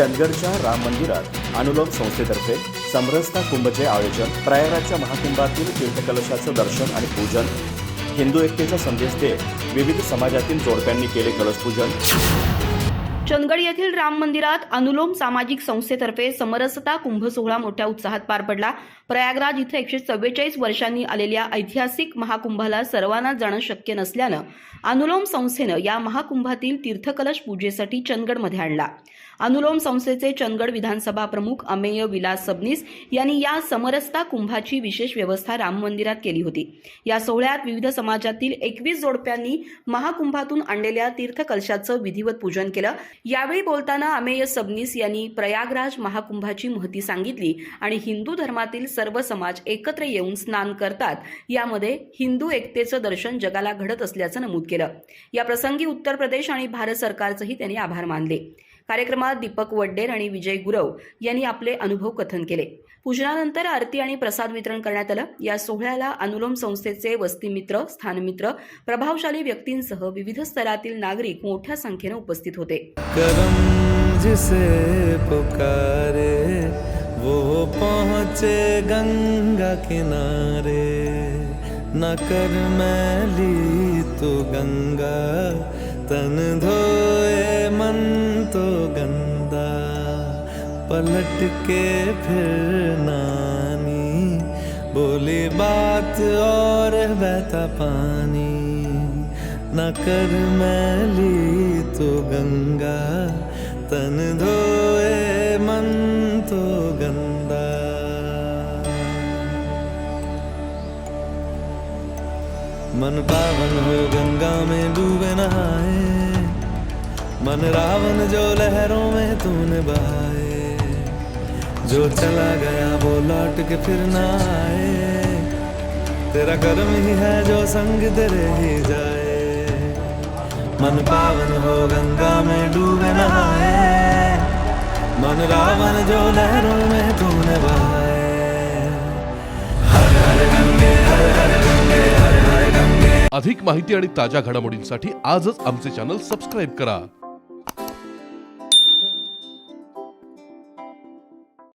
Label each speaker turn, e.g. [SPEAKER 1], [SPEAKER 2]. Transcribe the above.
[SPEAKER 1] चंदगडच्या राम मंदिरात अनुलोम संस्थेतर्फे समरसता कुंभचे आयोजन प्रयागराजच्या महाकुंभातील तीर्थकलशाचं दर्शन आणि पूजन हिंदू एकतेचा संदेश देत विविध समाजातील जोडप्यांनी केले कलशपूजन.
[SPEAKER 2] चंदगड येथील राम मंदिरात अनुलोम सामाजिक संस्थेतर्फे समरसता कुंभ सोहळा मोठ्या उत्साहात पार पडला. प्रयागराज इथं एकशे चव्वेचाळीस वर्षांनी आलेल्या ऐतिहासिक महाकुंभाला सर्वांना जाणं शक्य नसल्यानं अनुलोम संस्थेनं या महाकुंभातील तीर्थकलश पूजेसाठी चंदगडमध्ये आणला. अनुलोम संस्थेचे चंदगड विधानसभा प्रमुख अमेय विलास सबनीस यांनी या समरसता कुंभाची विशेष व्यवस्था राम मंदिरात केली होती. या सोहळ्यात विविध समाजातील एकवीस जोडप्यांनी महाकुंभातून आणलेल्या तीर्थकलशाचं विधिवत पूजन केलं. यावेळी बोलताना अमेय सबनीस यांनी प्रयागराज महाकुंभाची महती सांगितली आणि हिंदू धर्मातील सर्व समाज एकत्र येऊन स्नान करतात. यामध्ये हिंदू एकतेचं दर्शन जगाला घडत असल्याचं नमूद केलं. या प्रसंगी उत्तर प्रदेश आणि भारत सरकारचंही त्यांनी आभार मानले. कार्यक्रमात दीपक वड्डेर आणि विजय गुरव यांनी आपले अनुभव कथन केले. पूजनानंतर आरती आणि प्रसाद वितरण करण्यात आलं. या सोहळ्याला अनुलोम संस्थेचे वस्तीमित्र स्थानमित्र प्रभावशाली व्यक्तींसह विविध स्तरातील नागरिक मोठ्या संख्येनं उपस्थित होते.
[SPEAKER 3] जिसे पुकारे वो पहुँचे गंगा किनारे। न कर मैली तो गंगा तन धोए मन तो गंदा पलट के फिर नानी। बोली बात और बहता पानी न कर मैली तो गंगा। तन धोए मन तो गंदा। मन पावन हो गंगा में डूबे नहाए। मन रावण जो लहरों में तूने बहाए, जो चला गया वो लौट के फिर ना आए। तेरा कर्म ही है जो संग तेरे ही जाए। मन पावन हो गंगा में डूबे नहाए, मन रावण जो लहरों में तूने बहाए।
[SPEAKER 4] अधिक माहिती आणि ताज्या घडामोडींसाठी आजच आमचे चॅनल सबस्क्राईब करा.